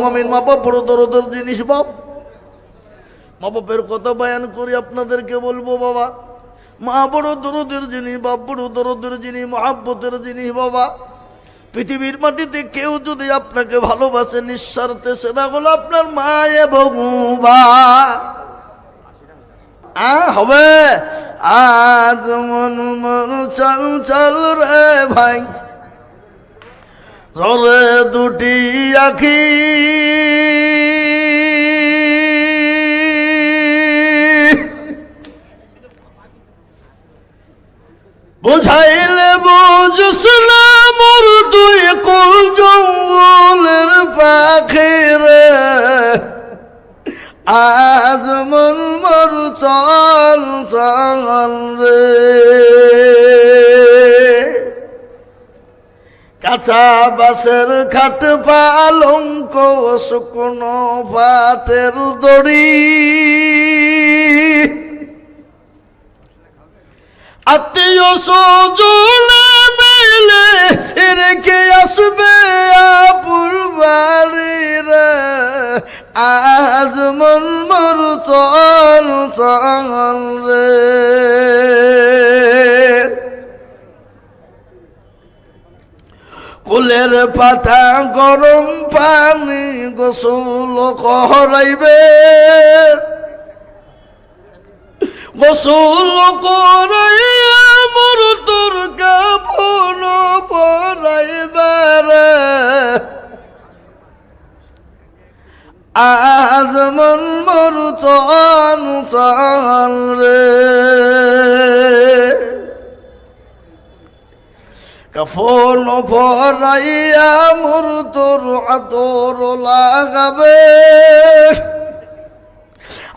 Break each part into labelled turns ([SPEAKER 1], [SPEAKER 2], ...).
[SPEAKER 1] মামিন মা বাপ বড় দরদের জিনিস বাপ। মা বাপের কথা বয়ান করি আপনাদেরকে বলব বাবা। মা বড় দরদের জিনিস, বাপ বড় দরদের জিনিস, মহাব্বতের জিনিস বাবা। পৃথিবীর মাটিতে কেউ যদি আপনাকে ভালোবাসে, নিঃস্বার্থে সেটা হলো আপনার মা এবং বা। আ হবে। আজ মন মন চল চল রে ভাই। ঝরে দুটি আখি। বুঝাইলে বুঝস না মোর তুই কুল জঙ্গলের পাখি রে আজ মন মর চল চল কাঁচা বাসের খাট পালঙ্ক শুকনো পাটের দড়ি। আত্মীয় সজনে মিলে রেখে আসবে আপুর বাড়ি রে আজ মন মর চল রে। কুলের পাতা গরম পানি গোসল করাইবে। গোসল করাইয়া মোর তোর কাপন পরাইবার আজ মন মোর চন চল রে। কফন পরাইয়া মোর তোর আতর লাগাবে।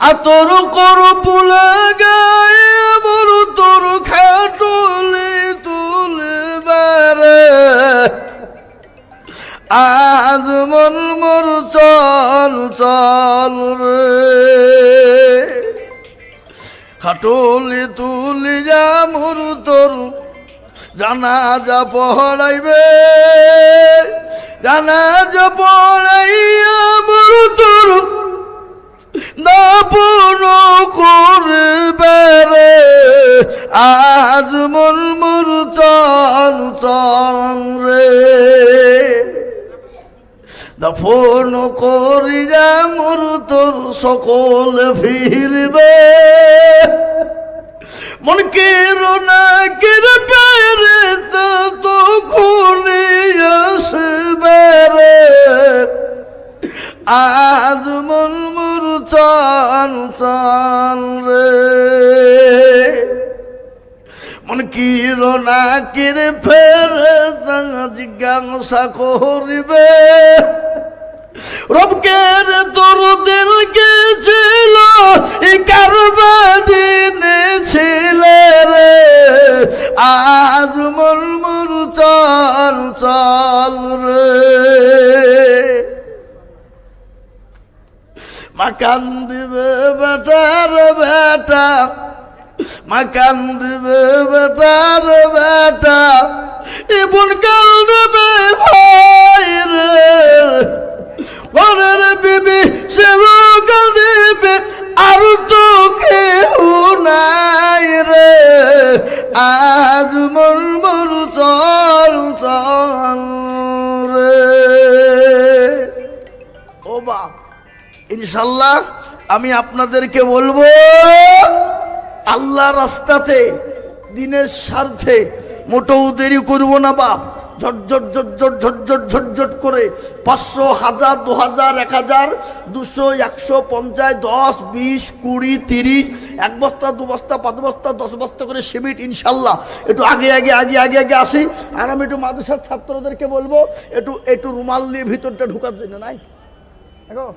[SPEAKER 1] আতর কর পুলে গায়ে জানাজা পড়াইবে জানাজা পড়াইয়া মোর তোর দাপন করবে রে। আজ মন মুর চল চল রে। দফন করিয়া মোর তোর সকল ফিরবে। মন কের না কের পেরে তো খুনি আসবে রে। আজ মন মুর চান চান রে। মন কির না কির ফের জিজ্ঞাসা করিবে রবকের তোর দিল গেছিল এই কারবা দিনে ছিলে রে। আজ মন মুর চাল চাল রে। মাকান দিবে বেটার বেটা মাকান দিবে বেটার বেটা ইবন কাল দেবে ভাই রে। সেও আর কেউ রে আজ রে ও বাপ ইনশাল্লাহ আমি আপনাদেরকে বলব আল্লাহ রাস্তাতে দিনের স্বার্থে মোটেও দেরি করব না বাপ। ঝটঝট ঝটঝট ঝটঝট ঝটঝট করে পাঁচশো হাজার, দু হাজার, এক হাজার, দুশো, একশো, পঞ্চাশ, দশ, বিশ, কুড়ি, তিরিশ, এক বস্তা, দু বস্তা, পাঁচ বস্তা, দশ বস্তা করে সিমেন্ট, ইনশাল্লাহ। একটু আগে আগে আগে আগে আগে আসি। আর আমি একটু মাদ্রাসার ছাত্রদেরকে বলব, একটু একটু রুমাল নিয়ে ভিতরটা ঢুকার জন্য নাই। দেখো,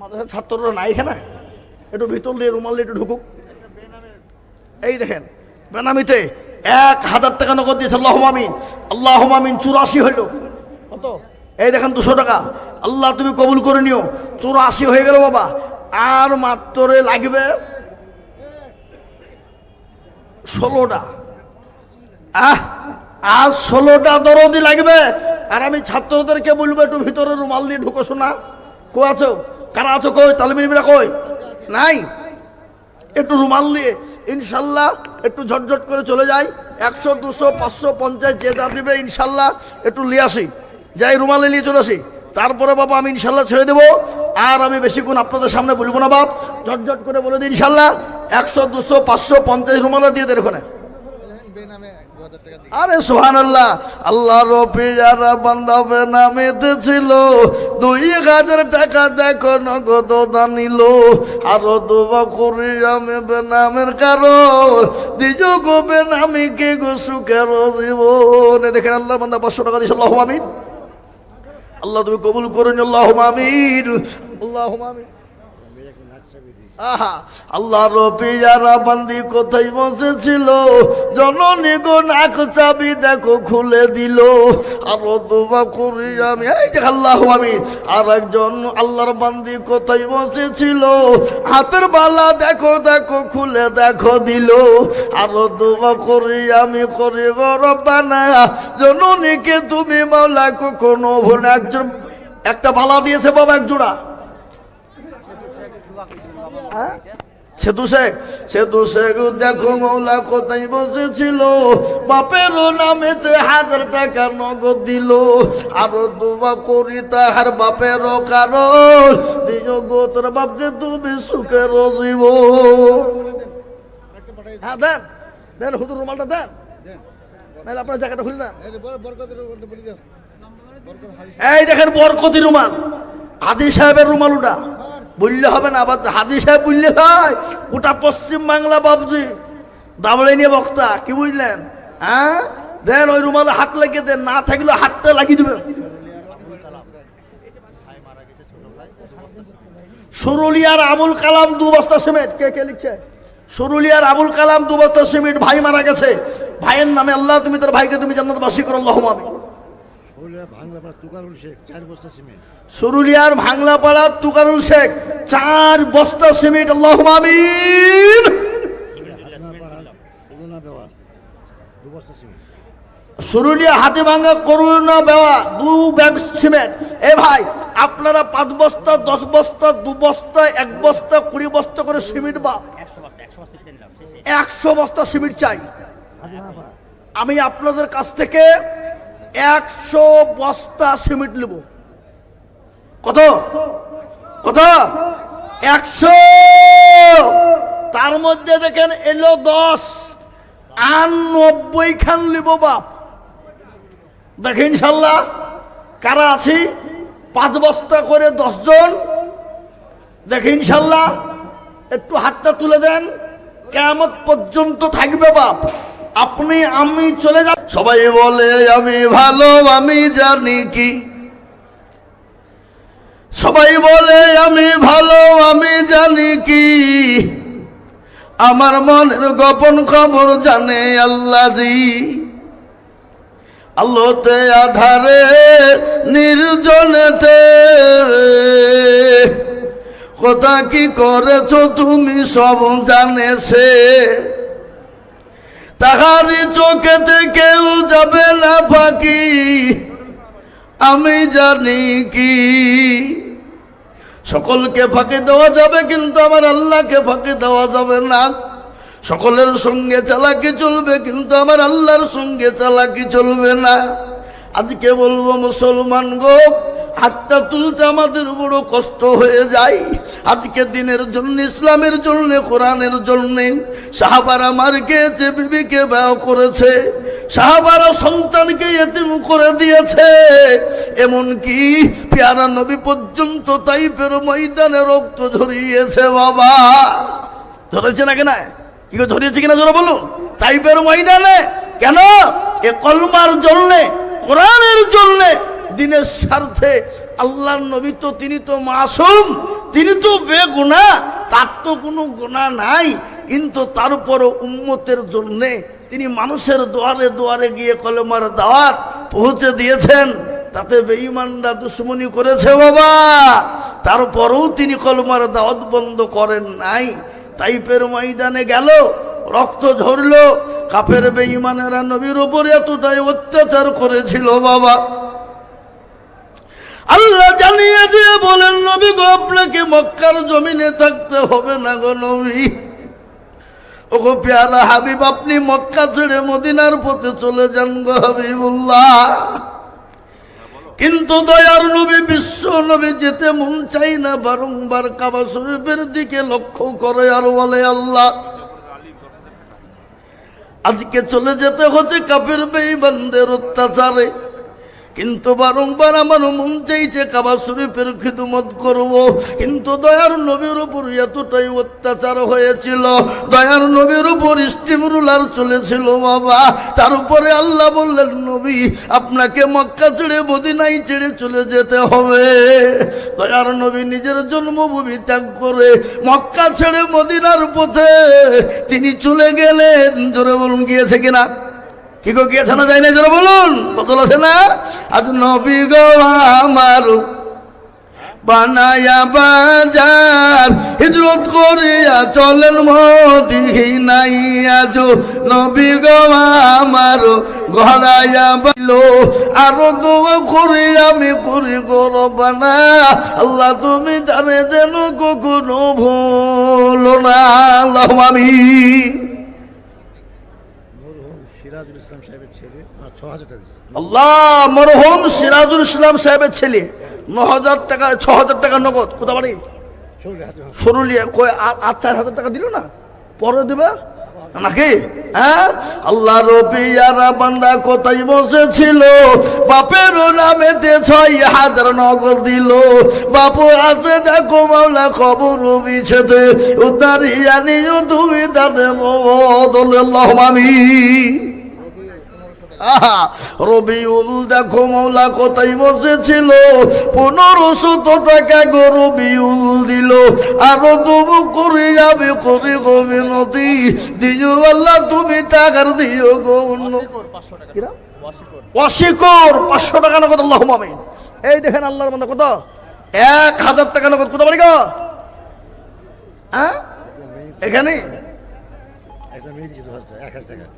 [SPEAKER 1] মাদ্রাসার ছাত্ররা নাই এখানে। একটু ভিতর নিয়ে রুমাল দিয়ে একটু ঢুকুক। এই দেখেন, বেনামিতে এক হাজার টাকা নগদ দিয়েছে আল্লাহ মামিন আল্লাহ মামিন চুরাশি হইল। কত? এই দেখেন দুশো টাকা। আল্লাহ তুমি কবুল করে নিও। চুরাশি হয়ে গেল বাবা। আর মাত্র লাগবে ষোলোটা। আহ আজ ষোলোটা দরদি লাগবে। আর আমি ছাত্রদেরকে বলব, একটু ভিতরে রুমাল দিয়ে ঢুকো, শোনা। কো আছো? কারা আছো? কই? তালিমিরা কই? নাই? একটু রুমাল নিয়ে ইনশাল্লাহ একটু ঝটঝট করে চলে যাই। একশো, দুশো, পাঁচশো, পঞ্চাশ, যে যা দিবে ইনশাল্লাহ একটু নিয়ে আসি। যাই রুমাল নিয়ে চলে আসি। তারপরে বাবা আমি ইনশাল্লাহ ছেড়ে দেবো। আর আমি বেশিক্ষণ আপনাদের সামনে বলব না বাপ। ঝটঝট করে বলে দিই ইনশাল্লাহ। একশো, দুশো, পাঁচশো, পঞ্চাশ রুমালা দিয়ে দেখো ওখানে। আরে সোহান আল্লাহ আল্লাহ রফিয়ারা বান্দাবে নামেতে ছিল দুই হাজার টাকা দেখো নগদ দানিল আরও দুবা করি আমি বেনামের কারণ দিজ গো বেনামি কে গো সুখের জীবন। দেখেন আল্লাহ বান্দা পাঁচশো টাকা দিয়েছে আল্লাহ আমিন। আল্লাহ তুমি কবুল করুন আল্লাহ আমিন। আল্লাহ আমিন। আল্লাহ রবিয়ারা বান্দি কোথায় বসেছিল, জননী গো নাক চাবি দেখো, খুলে দিল। আরও দুবা করি আমি। এই যে আল্লাহ আমি। আর একজন আল্লাহর বান্দি কোথায় বসেছিল, হাতের বালা দেখো দেখো, খুলে দেখো দিল। আরও দুবা করি আমি করি রব্বানা। জননীকে তুমি মাওলা ভুলে একজন একটা বালা দিয়েছে বাবা, এক জোড়া। সেতু শেখ সেতু শেখ দেখো মৌলা কোথায় বসেছিল? বাপের নামেতে হাজার টাকা নগদ দিল। আরও দুবা করি তাহার বাপের কারণ। দিও গো তোর বাপকে তুমি সুখের জীব হ্যাঁ দেন দেন হুজুর রুমালটা দেন। নাহলে আপনার জায়গাটা খুলে দেন। এই দেখেন বরকতি রুমাল। হাদি সাহেবের রুমাল ওটা। বললে হবে না, আবার হাদি সাহেব বললে হয় ওটা পশ্চিম বাংলা বাবজি। দাবড়ে নিয়ে বক্তা, কি বুঝলেন? হ্যাঁ? দেন ওই রুমালে হাত লাগিয়ে দেন, না থাকলে হাতটা লাগিয়ে দেবেন। সরুলিয়ার আবুল কালাম দু বস্তা সিমেন্ট, কে কে লিখছে? সরুলিয়ার আবুল কালাম দু বস্তা সিমেন্ট, ভাই মারা গেছে। ভাইয়ের নামে আল্লাহ তুমি তোর ভাইকে তুমি জান্নাতবাসী করো আল্লাহ আমি সরুলিয়ার ভাংলাপাড়া তুকারুল শেখ চার বস্তা সিমেন্ট আল্লাহ আমিন। সরুলিয়া হাতে ভাঙা করুণা বেওয়া দু ব্যাগ সিমেন্ট। এ ভাই আপনারা পাঁচ বস্তা দশ বস্তা দু বস্তা এক বস্তা কুড়ি বস্তা করে সিমেন্ট বা একশো বস্তা সিমেন্ট চাই। আমি আপনাদের কাছ থেকে একশো বস্তা সিমেন্ট নেব। কত? কত? একশো! তার মধ্যে দেখেন এলো দশ। আর নব্বই খান নিব বাপ। দেখে ইনশাল্লাহ। কারা আছি? পাঁচ বস্তা করে দশজন। দেখে ইনশাল্লাহ। একটু হাতটা তুলে দেন। কেমন পর্যন্ত থাকবে বাপ। আপনি, আমি চলে যাব সবাই বলে, আমি ভালো, আমি জানি কি। সবাই বলে, আমি ভালো, আমি জানি কি। আমার মনের গোপন খবর জানে আল্লাহজি আলোতে, আধারে, নির্জনেতে। কথা কি করেছ তুমি সব জানে সে। তাহারি চোখেতে কেউ যাবে না ফাঁকি। আমি জানি কি। সকলকে ফাঁকি দেওয়া যাবে, কিন্তু আমার আল্লাহকে ফাঁকি দেওয়া যাবে না। সকলের সঙ্গে চালাকি চলবে, কিন্তু আমার আল্লাহর সঙ্গে চালাকি চলবে না। আজকে বলব, মুসলমান গো, হাতটা তুলতে আমাদের বড় কষ্ট হয়ে যায়। আজকে দিনের জন্য, ইসলামের জন্য, কোরআনের জন্য। সাহাবারা মার খেয়েছে বিবিকে ব্যয় করেছে, সাহাবারা সন্তানকে এতিম করে দিয়েছে। এমনকি পেয়ারা নবী পর্যন্ত তাইপের ময়দানে রক্ত ঝরিয়েছে, বাবা। ধরেছে না কেনা? কি ধরিয়েছে কিনা জোরে বলুন? তাইপের ময়দানে? কেন? এ কলমার জন্যে, কোরআনের জন্যে, দিনের স্বার্থে আল্লাহর নবী তো, তিনি তো মাসুম, তিনি তো বেগুনা, তার তো কোনো গুণা নাই। কিন্তু তারপরও উম্মতের জন্যে তিনি মানুষের দুয়ারে দুয়ারে গিয়ে কলমার দাওয়াত পৌঁছে দিয়েছেন। তাতে বেঈমানরা দুশ্মনী করেছে বাবা। তারপরেও তিনি কলমার দাওয়াত বন্ধ করেন নাই। তাইপের ময়দানে গেল, রক্ত ঝরলো। কাফের বেঈমানেরা নবীর উপরে এতটাই অত্যাচার করেছিল বাবা। আল্লাহ জানিয়ে দিয়ে বলেন, নবী গো, আপনাকে মক্কার জমিনে থাকতে হবে না গো নবী। ওগো পেয়ারা হাবিব, আপনি মক্কা ছেড়ে মদিনার পথে চলে যান গো হাবিবুল্লাহ। কিন্তু দয়ার নবী, বিশ্ব নবী যেতে মন চাই না, বারংবার কাবা শরীফের দিকে লক্ষ্য করে আর বলে আল্লাহ। আজকে চলে যেতে হচ্ছে কাপের বেইবানদের অত্যাচারে। কিন্তু বারংবার আমার মন চাইছে কাবা শরীফের খিদমত করব। কিন্তু দয়ার নবীর উপর এতটাই অত্যাচার হয়েছিল। দয়ার নবীর উপর স্টিম রুলার চলেছিল বাবা। তার উপরে আল্লাহ বললেন, নবী, আপনাকে মক্কা ছেড়ে মদিনাই ছেড়ে চলে যেতে হবে। দয়ার নবী নিজের জন্মভূমি ত্যাগ করে মক্কা ছেড়ে মদিনার পথে তিনি চলে গেলেন। জোরে বলুন, গিয়েছে কিনা? কি গো গিয়েছে না যায় না, জোরে বলুন। বদল আছে না? আজ নবী গো আমার বানায়া বাজার। হিজরত করিয়া চলেন মদি নাই আজ নবী গো আমার ঘরাইয়া বাইল। আরও দোয়া করি, আমি করি গরবানা। আল্লাহ তুমি জানে যেন কখনো ভুলো না। আল্লাহ আমি
[SPEAKER 2] সিরাজুল ইসলাম সাহেবের ছেলে ছ হাজার টাকা
[SPEAKER 1] আল্লাহ মরহুম সিরাজুল ইসলাম সাহেবের ছেলে। ন হাজার টাকা ছ হাজার টাকা নগদ। কোথা বাড়ি। সরুলিয়া কয় আট চার হাজার টাকা দিল না? পরে দেবে? নাকি? হ্যাঁ? আল্লাহ রবিয়ারা বান্দা কোথায় বসেছিল? বাপের নামেতে ছয় হাজার নগদ দিল। বাপু আছে দেখো মাওলা খবর বিছেতে উদ্ধারিয়া নিও তুমি তাদের বদল মামি রবিউল দেখো মৌলা কোথায় বসেছিল? পনেরোশো টাকা গো রবিউল দিল। আরও তবু করে যাবে করে গো মিনতি। দিও আল্লাহ তুমি টাকার দিও গো অশিকর পাঁচশো টাকা। নগদ আল্লাহ মামিন এই দেখেন আল্লাহর মধ্যে কত? এক হাজার টাকা নগদ কত বাড়ি গো? হ্যাঁ এখানে?
[SPEAKER 2] একটা টাকা, এক হাজার টাকা।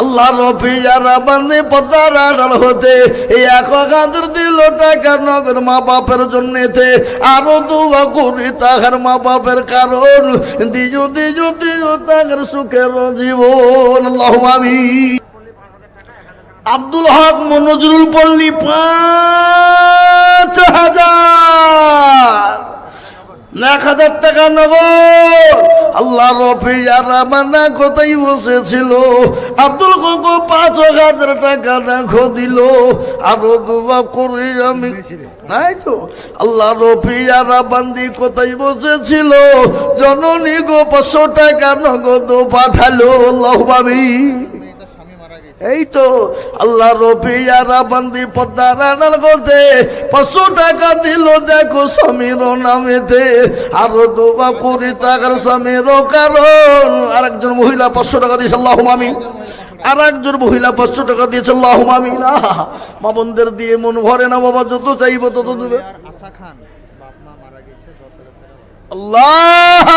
[SPEAKER 1] আল্লাহ রফিয়ারা বান্দে পতার আড়াল হতে, এই এক হাজার দিল টাকা নগদ মা বাপের জন্যেতে? আরও দোয়া করি তাহার মা বাপের কারণ। দিজু দিজু দিজু তাহার সুখের জীবন। আল্লাহ আব্দুল হক মনজরুল পল্লী পাঁচ হাজার। এক হাজার টাকা নগদ। আল্লাহ রফিয়ারা মানা কোথায় বসেছিল। আব্দুল কোকো পাঁচ হাজার টাকা দেখো দিল। আরও দুবা করে আমি। নাই তো? আল্লাহ রফিয়ারা বান্দি কোথায় বসেছিল। জননী গো পাঁচশো টাকা নগদ পাঠালো, আল্লাহ বাবি এই তো আল্লাহ রফিয়ারা বান্দি পদ্মা রানার গতে পাঁচশো টাকা দিল দেখো সমীর নামেতে আরও দুবা করি টাকার সমীর কারণ। আরেকজন মহিলা পাঁচশো টাকা দিয়েছে আল্লাহ মামি আর একজন মহিলা পাঁচশো টাকা দিয়েছে আল্লাহ মামি না মা বোনদের দিয়ে মন ভরে না বাবা যত চাইব তত দেবে। আল্লাহ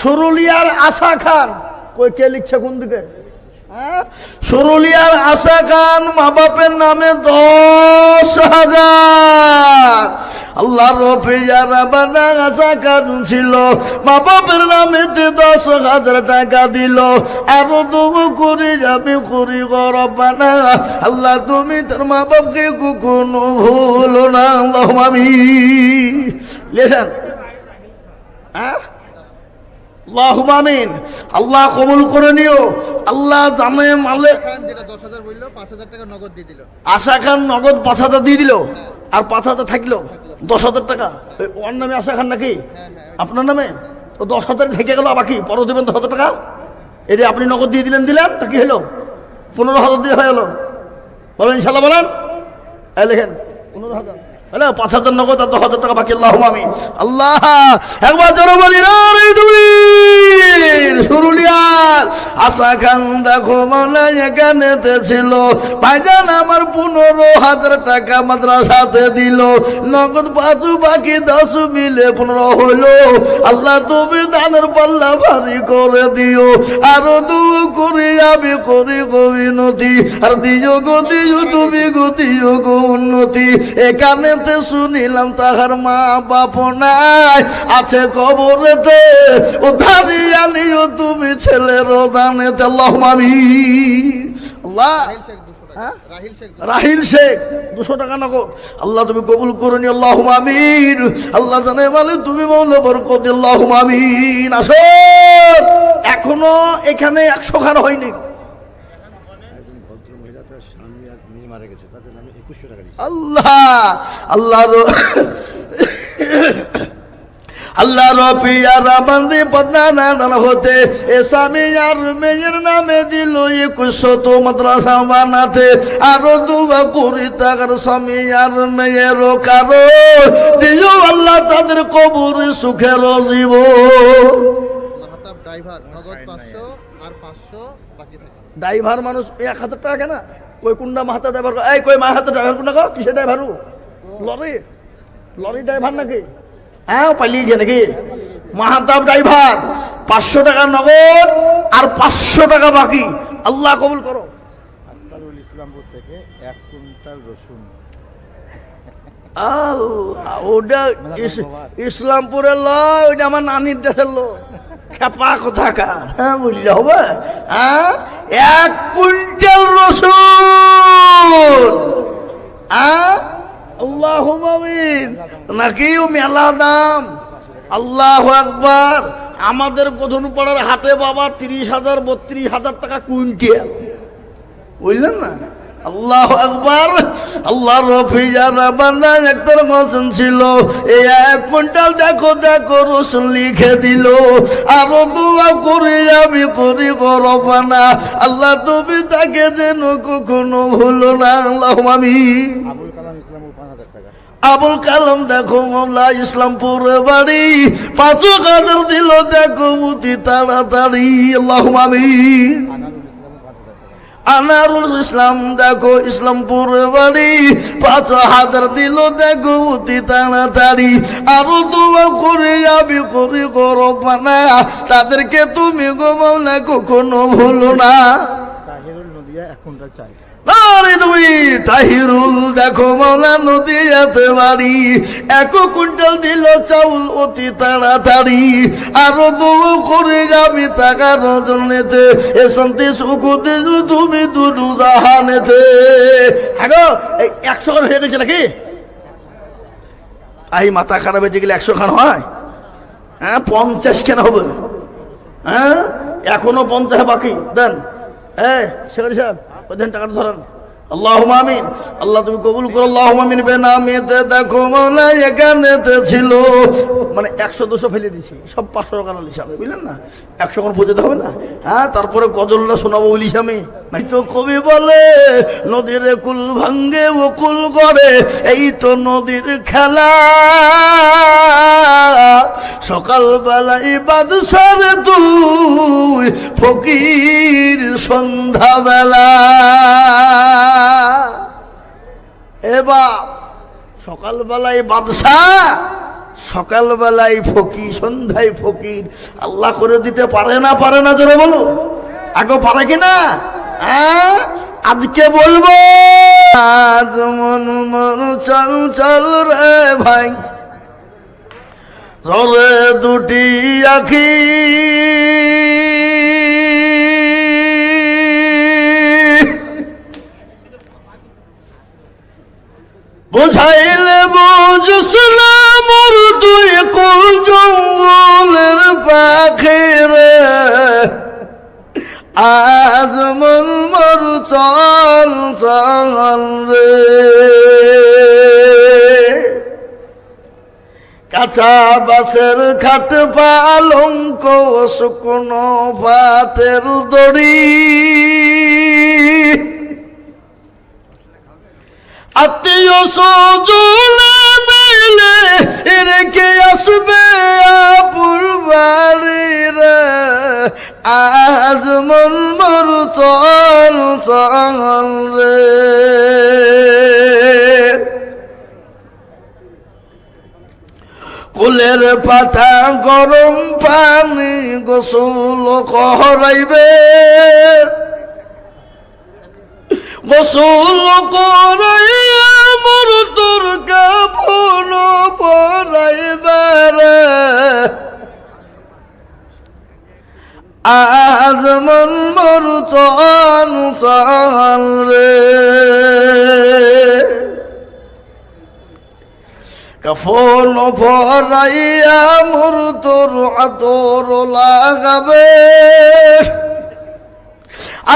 [SPEAKER 1] সরুলিয়ার আশা খান। কই কে লিখছে কোন দিকে? সরুলিয়ার আশা খান মা বাপের নামে দশ হাজার। আল্লাহ আশা খান ছিল মা বাপের নামেতে দশ হাজার টাকা দিল। আরও তবু করি, আমি করি, গরবানা। আল্লাহ তুমি তোর মা বাপকে কখনো ভুলো না আল্লাহ আমি লেখেন। হ্যাঁ? আল্লাহুম্মা আমিন। আল্লাহ কবুল করে নিও। আল্লাহ জানে মালে
[SPEAKER 3] যেটা দশ হাজার বলল পাঁচ হাজার টাকা নগদ দিয়ে দিল।
[SPEAKER 1] আশা খান নগদ পাঁচ হাজার দিয়ে দিল। আর পাঁচ হাজার থাকল। দশ হাজার টাকা। ওর নামে আশা খান নাকি? আপনার নামে? তো দশ হাজার থেকে গেল বাকি পরও দেবেন দশ হাজার টাকা। এটা আপনি নগদ দিয়ে দিলেন দিলেন তা কি হলো? পনেরো হাজার দিয়ে হয়ে গেল। বলেন ইনশাল্লাহ বলেন। লেখেন পনেরো হাজার। পাঁচ হাজার নগদ আর দশ হাজার টাকা বাকি আল্লাহ আমি আল্লাহ, একবার জোরে বলি আশা আমার হাজার টাকা নগদ পাঁচু মিলে হলো আল্লাহ, তুমি দানের পাল্লা ভারী করে দিও। আরও দু করি আমি করি গো আর দিও গো তুমি গো গো উন্নতি। এখানে দুনিয়াতে শুনিলাম তাহার মা বাপ নাই। আছে কবরেতে। ও নিও তুমি ছেলের আল্লাহ মামি আল্লাহ।
[SPEAKER 3] রাহিল শেখ দুশো টাকা।
[SPEAKER 1] নগদ। আল্লাহ তুমি কবুল করুন আল্লাহ আমিন। আল্লাহ জানে মানে তুমি মৌলা বরকত আল্লাহ আমিন। আসো। এখনও এখানে একশো খান হয়নি
[SPEAKER 2] একজন ভদ্র মহিলা তার স্বামী আর গেছে তাদের নামে একুশশো টাকা দিচ্ছে
[SPEAKER 1] আল্লাহ আল্লাহ আল্লাহ রফিয়ারা বান্দি পদ্মা হতে এ স্বামী আর মেয়ের নামে দিল একুশশো তো মাদ্রাসা বানাতে। আরও দুবা করি তাকার স্বামী আর মেয়েরও কারও দিও আল্লাহ তাদের কবর সুখের জীব
[SPEAKER 3] ড্রাইভার নগদ আর বাকি
[SPEAKER 1] ড্রাইভার মানুষ এক হাজার টাকা কেনা? কই কুন্ডা মাহাতা ড্রাইভার এই কই মাহাতা ড্রাইভার কুন্ডা কো? কিসের ড্রাইভার লরি। লরি ড্রাইভার নাকি? হ্যাঁ পালিয়েছে নাকি। মাহাতাব ড্রাইভার পাঁচশো টাকা নগদ আর পাঁচশো টাকা বাকি। আল্লাহ কবুল করো।
[SPEAKER 2] আক্তারুল ইসলামপুর থেকে এক কুইন্টাল রসুন।
[SPEAKER 1] ওটা ইস- ইসলামপুরের লয় ওইটা আমার নানির দেশের লোক। খেপা কোথাকার? হ্যাঁ বুঝলে হবে। হ্যাঁ? এক কুইন্টাল রসুন। হ্যাঁ? আল্লাহ নাকি মেলা দাম? আল্লাহ একবার আমাদের কথন পাড়ার হাতে বাবা তিরিশ হাজার, বত্রিশ হাজার টাকা কুইন্টাল। বুঝলেন না? আল্লাহ আকবার। আল্লাহ রফিজারা বান্দা একটার মতন ছিল এই এক কুইন্টাল দেখো দেখো রসুন লিখে দিল। আরও দোয়া করি আমি করি করবানা আল্লাহ তুমি তাকে যেন কখনো হলো না। আল্লাহ আমি।
[SPEAKER 2] আবুল কালাম ইসলামপুর টাকা।
[SPEAKER 1] আবুল কালাম দেখো মামলা ইসলামপুর বাড়ি। পাঁচ হাজার দিল দেখো মুতি তাড়াতাড়ি। আল্লাহ আমি।
[SPEAKER 2] আনারুল ইসলাম
[SPEAKER 1] দেখো ইসলামপুর বাড়ি। পাঁচ হাজার দিল দেখো অতি তাড়াতাড়ি। আরও তোমা করে যাবি করে করো না তাদেরকে তুমি গোমাও না কখনো ভুলো না।
[SPEAKER 2] এখন নদিয়া
[SPEAKER 1] দেখো মাওলা নদী যেতে পারি এক কুইন্টাল দিল চাউল অতি তাড়াতাড়ি। আরও দোয়া করে যাবি টাকা রজনেতে এ শান্তি সুখ দিল তুমি দুরু জাহানেতে। হ্যাঁ এই একশো খান হয়ে গেছে নাকি? আই, মাথা খারাপ হয়েছে গেলে একশো খান হয়? হ্যাঁ পঞ্চাশ কেন হবে? হ্যাঁ এখনও পঞ্চাশ বাকি। দেন। হ্যাঁ সেখানে সাহেব, ওই দেন টাকাটা ধরেন। আল্লাহ মামিন আল্লাহ, তুমি করো। ছিল। মানে একশো, দুশো ফেলে সব পাঁচশো বুঝলেন না? একশো হবে না। হ্যাঁ তারপরে গজলটা শোনাবো বলিস আমি। নাই তো কবি বলে, নদীর কুল ভাঙ্গে ও কুল করে এই তো নদীর খেলা। সকাল বেলায় বাদশার তুই ফকির সন্ধ্যা বেলা এবার সকালবেলায় বাদশাহ, সকালবেলায় ফকি সন্ধ্যায় ফকির, আল্লাহ করে দিতে পারে না পারে না জোরে বলো আগে পারে কি না? হ্যাঁ আজকে বলব আজ মন মন চল চল রে ভাই। জরে দুটি আখি চল চল রে। কাঁচা বাসের খাট পালঙ্ক শুকনো পাতের দড়ি। আত্মীয় সজনে মিলে রেখে আসবে? আজ মর চল চল রে। কুলের পাতা গরম পানি গোসল করাইবে। গোসল করাইয়া মোর মোর তোর কাপন পরাইবার আজ মন মোর চন চল রে। কফন পরাইয়া মোর তোর আতর লাগাবে।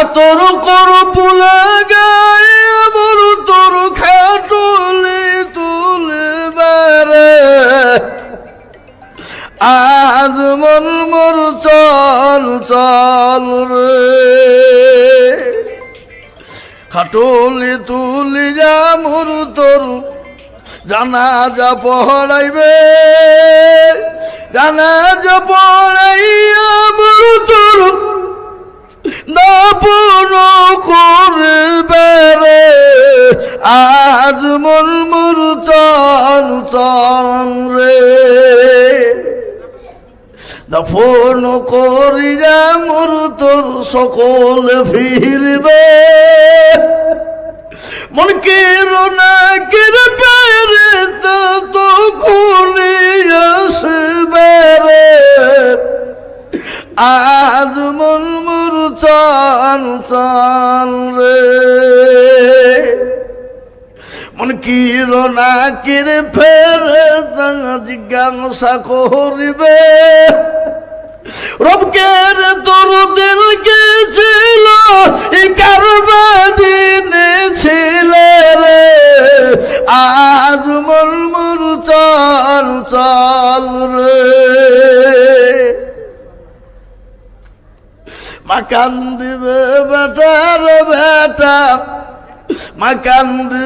[SPEAKER 1] আতর কর পুলা গায়ে মোর তোর খাটুলি তুলে বারে আজ মন মোর চল চল রে। খাটুলি তুলি যা মোর তোর, জানা যা পড়াইবে জানা যা পড়াইয়া মোর তোর, দাপন করবে রে। আজ মন মুর চন চন রে। দাফন করিয়া মোর তোর সকল ফিরবে। মন কেরো না কেরে পেরে তো খুলি আসবে রে। আজ মন মুর চান চান রে। মন কিরণা কিরে ফেরে জিজ্ঞাসা করিবে। রবকে তোর দিল কে ছিল এই কারবা রে। আজ মন মুর চাল চাল রে। মাকান দিবে বেটার বেটা মাকান দিবে